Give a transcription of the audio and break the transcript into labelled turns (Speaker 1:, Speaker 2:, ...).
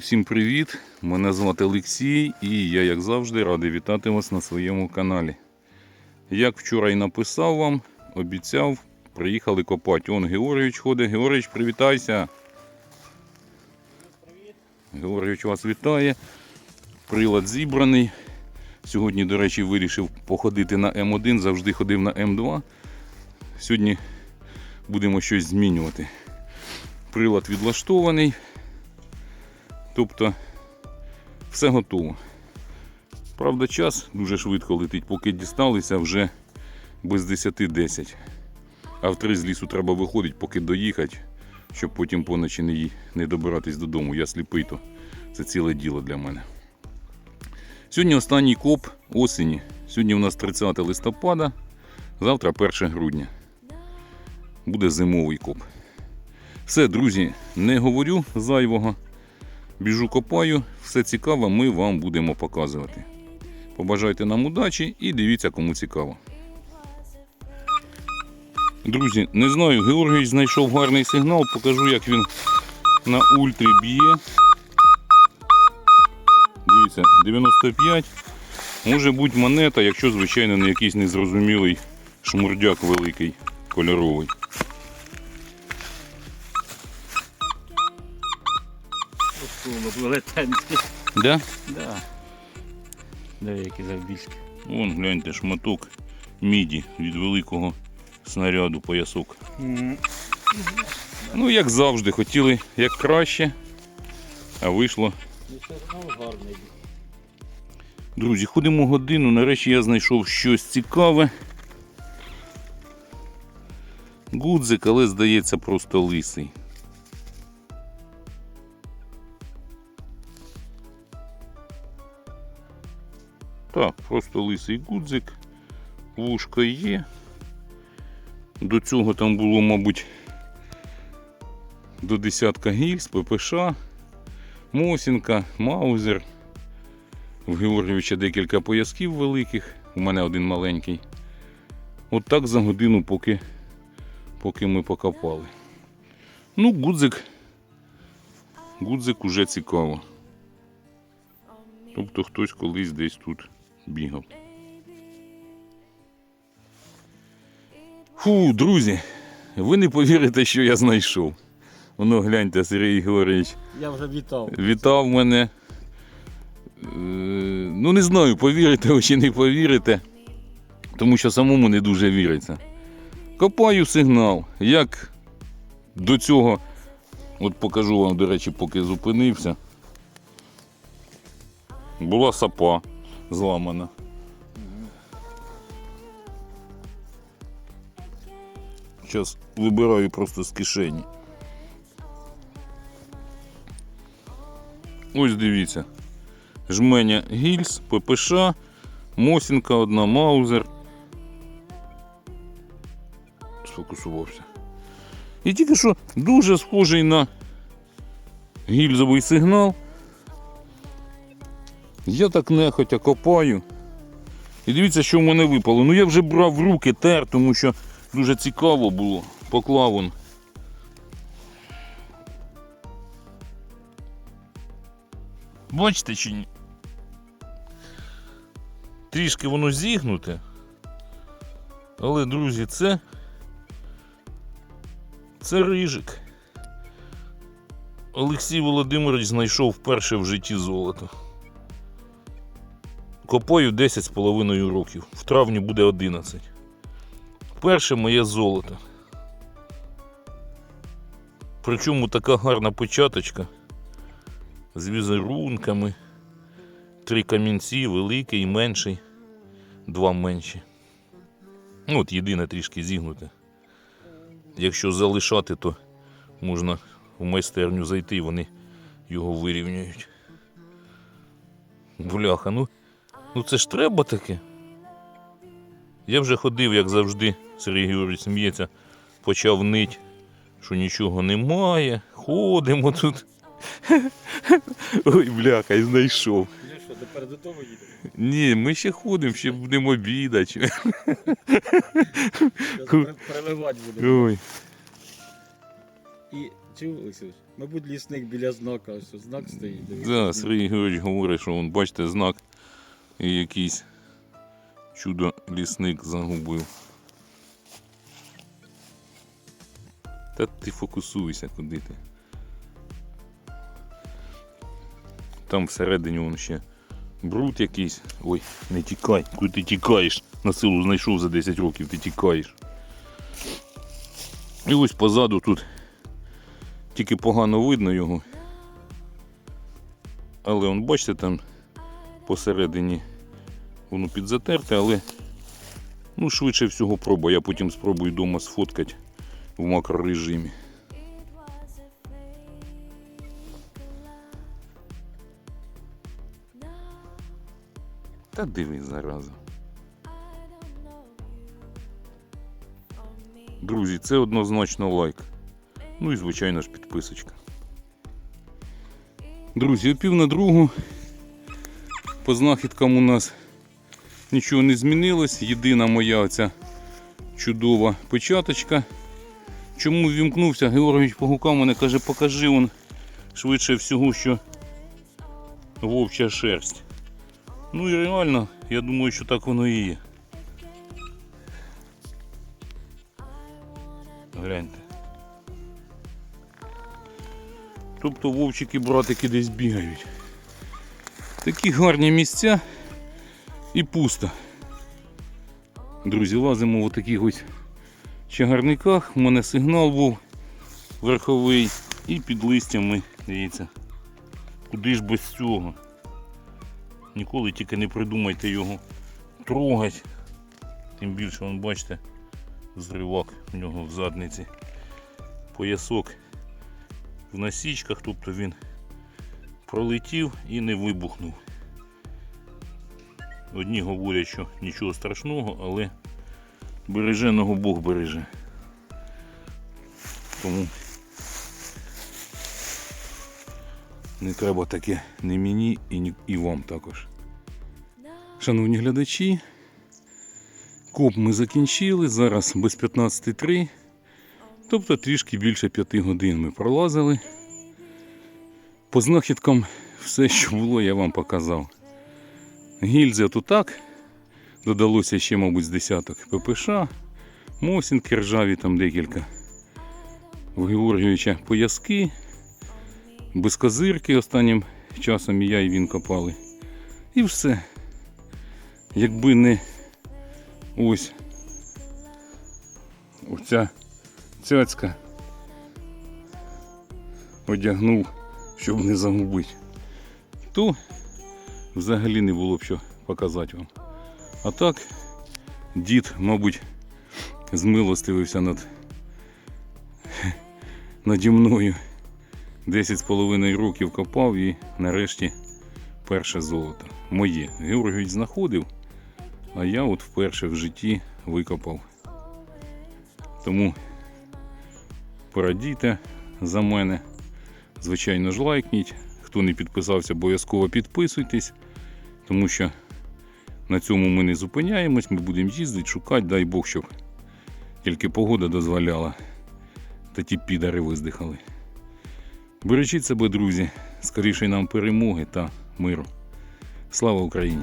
Speaker 1: Всім привіт! Мене звати Олексій і я, як завжди, радий вітати вас на своєму каналі. Як вчора і написав вам, обіцяв, приїхали копати. Он Георгійович ходить. Георгійович, привітайся! Георгійович вас вітає. Прилад зібраний. Сьогодні, до речі, вирішив походити на М1, завжди ходив на М2. Сьогодні будемо щось змінювати. Прилад відлаштований. Тобто все готово. Правда, час дуже швидко летить, поки дісталися вже без 10-10. А в три з лісу треба виходити, поки доїхати, щоб потім поночі не, не добиратись додому. Я сліпий, то це ціле діло для мене. Сьогодні останній коп осені. Сьогодні у нас 30 листопада, завтра 1 грудня. Буде зимовий коп. Все, друзі, не говорю зайвого. Біжу копаю, все цікаве ми вам будемо показувати. Побажайте нам удачі і дивіться, кому цікаво. Друзі, не знаю, Георгій знайшов гарний сигнал, покажу, як він на ультрі б'є. Дивіться, 95. Може бути монета, якщо, звичайно, не якийсь незрозумілий шмурдяк великий, кольоровий.
Speaker 2: Осколок велетенський.
Speaker 1: Да?
Speaker 2: Да. Деякі завбільшки.
Speaker 1: Вон, гляньте, шматок міді від великого снаряду поясок. Ну, як завжди, хотіли як краще, а вийшло. Друзі, ходимо годину. Нарешті я знайшов щось цікаве. Гудзик, але здається, просто лисий. Так, просто лисий гудзик. Вушко є. До цього там було, мабуть, до десятка гільз, ППШ, Мосінка, Маузер. В Георгійовича декілька поясків великих, у мене один маленький. От так за годину, поки, поки ми покопали. Ну, гудзик. Гудзик уже цікаво. Тобто хтось колись десь тут бігав. Фу, друзі, ви не повірите, що я знайшов. Воно гляньте, Сергій Георгійович
Speaker 2: Я вже вітав.
Speaker 1: вітав мене. Е, Ну, не знаю, повірите ви чи не повірите, тому що самому не дуже віриться. Копаю сигнал. Як до цього, от покажу вам, до речі, поки зупинився. Була сапа зламана. Зараз вибираю просто з кишені. Ось дивіться. Жменя гільз, ППШ, Мосінка одна, Маузер. Сфокусувався. І тільки що дуже схожий на гільзовий сигнал. Я так нехотя копаю. І дивіться, що в мене випало. Ну я вже брав в руки тер, тому що дуже цікаво було. Поклав он. Бачите чи ні? Трішки воно зігнуте. Але, друзі, це. Це рижик. Олексій Володимирович знайшов вперше в житті золото. Копаю 10,5 років. В травні буде 11. Перше моє золото. Причому така гарна початочка з візерунками. Три камінці, великий, менший, два менші. Ну, от єдине трішки зігнуте. Якщо залишати, то можна в майстерню зайти, вони його вирівнюють. Бляха, ну, ну це ж треба таке. Я вже ходив, як завжди, Сергій Георгійович сміється, почав нить, що нічого немає. Ходимо тут. Ой, бляха, і знайшов.
Speaker 2: Ну що, тепер до того їдемо?
Speaker 1: Ні, ми ще ходимо, ще будемо обідати.
Speaker 2: Переливати будемо.
Speaker 1: Ой.
Speaker 2: І чув? Мабуть, лісник біля знака, ось знак стоїть. дивись.
Speaker 1: Да, Сергій Георгійович говорить, що вон, бачите, знак і якийсь чудо лісник загубив. Та ти фокусуйся, куди ти. Там всередині вон ще бруд якийсь. Ой, не тікай, куди ти тікаєш? На силу знайшов за 10 років, ти тікаєш. І ось позаду тут тільки погано видно його. Але он, бачите, там посередині воно підзатерте, але ну, швидше всього проба. Я потім спробую вдома сфоткати в макрорежимі. Та дивись зараза. Друзі, це однозначно лайк. Ну і звичайно ж підписочка. Друзі, о пів на другу. По знахідкам у нас нічого не змінилось. Єдина моя оця чудова печаточка. Чому ввімкнувся? Георгійович погукав мене, каже, покажи он швидше всього, що вовча шерсть. Ну і реально, я думаю, що так воно і є. Гляньте. Тобто вовчики-братики десь бігають. Такі гарні місця і пусто. Друзі, лазимо в таких ось чагарниках. У мене сигнал був верховий і під листями, дивіться. Куди ж без цього? Ніколи тільки не придумайте його трогать. Тим більше, вон, бачите, зривак у нього в задниці. Поясок в насічках, тобто він пролетів і не вибухнув. Одні говорять, що нічого страшного, але береженого Бог береже. Тому не треба таке не мені і, ні- і вам також. Шановні глядачі, коп ми закінчили, зараз без 15.3. Тобто трішки більше 5 годин ми пролазили. По знахідкам все, що було, я вам показав. Гільзи тут так. Додалося ще, мабуть, з десяток ППШ, мосінки ржаві там декілька. В Георгійовича пояски, безкозирки останнім часом і я і він копали. І все. Якби не ось оця цяцька одягнув, щоб не загубити, то взагалі не було б що показати вам. А так, дід, мабуть, змилостивився над наді мною. 10 з половиною років копав і нарешті перше золото. Моє. Георгійович знаходив, а я от вперше в житті викопав. Тому порадійте за мене. Звичайно ж лайкніть. Хто не підписався, обов'язково підписуйтесь, тому що на цьому ми не зупиняємось, ми будемо їздити, шукати, дай Бог, щоб тільки погода дозволяла. Та ті підари виздихали. Бережіть себе, друзі, скоріше нам перемоги та миру. Слава Україні!